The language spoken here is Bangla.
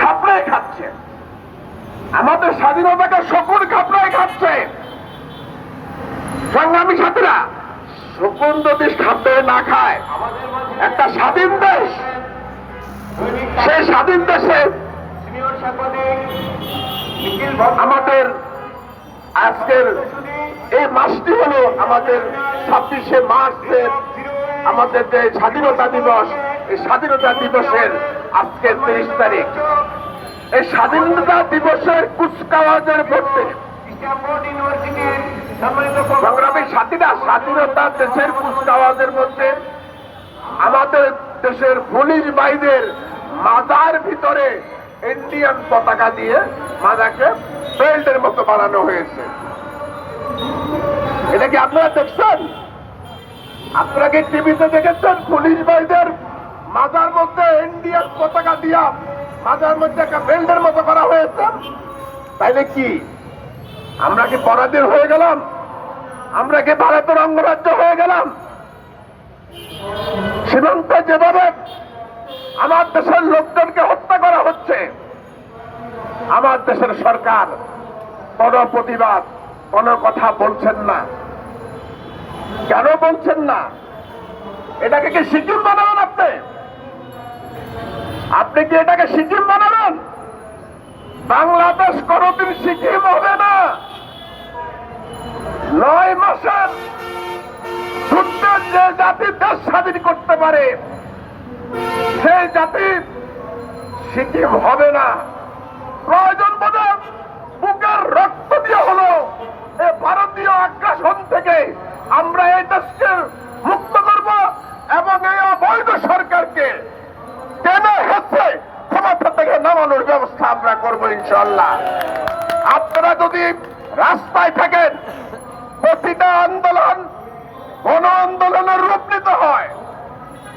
খাপড়ায় খাচ্ছে। আমাদের স্বাধীনতাকে শকুন খাপড়ায় খাচ্ছে। সংগ্রামী সাথীরা শকুন যদি খাপড়ায় না খায়, একটা স্বাধীন দেশ, সেই স্বাধীন দেশে আমাদের আজকের এই মাসটি হলো আমাদের ছাব্বিশে মার্চের আমাদের যে স্বাধীনতা দিবস, এই স্বাধীনতা দিবসের আজকের তিরিশ তারিখ। এই স্বাধীনতা দিবসের কুচকাওয়াজের মধ্যে সংগ্রামী সাথীরা স্বাধীনতা দেশের কুচকাওয়াজের মধ্যে আমাদের দেশের পুলিশ বাহিনীর মাজার ভিতরে ইন্ডিয়ান পতাকা দিয়ে মাজাকে বেল্টের মতো বানানো হয়েছে। এটা কি আপনারা দেখছেন? আপনারা কি টিভিতে দেখেছেন পুলিশ বাহিনীর মাজার মধ্যে ইন্ডিয়ান পতাকা দিয়া মাজার মধ্যে একটা বেল্টের মতো করা হয়েছে। তাইলে কি? আমরা কি পরাধীন হয়ে গেলাম? আমরা কি ভারতের অঙ্গরাজ্য হয়ে গেলাম? সীমান্তে যেভাবে আমার দেশের লোকজনকে হত্যা করা হচ্ছে, আমার দেশের সরকার কোন প্রতিবাদ, কোন কথা বলছেন না। কেন বলছেন না? এটাকে কি সিকিম বানাবেন আপনি? আপনি কি এটাকে সিকিম বানাবেন? বাংলাদেশ কোনদিন সিকিম হবে না। নয় মাসের যে জাতি দেশ স্বাধীন করতে পারে, সেই জাতি সিকিম হবে না। প্রয়োজন বোধে বুকের রক্ত দিয়ে হলো এ ভারতীয় আগ্রাসন থেকে নামানোর ব্যবস্থা আমরা করব ইনশাল্লাহ আপনারা যদি রাস্তায় থাকেন প্রতিটা আন্দোলন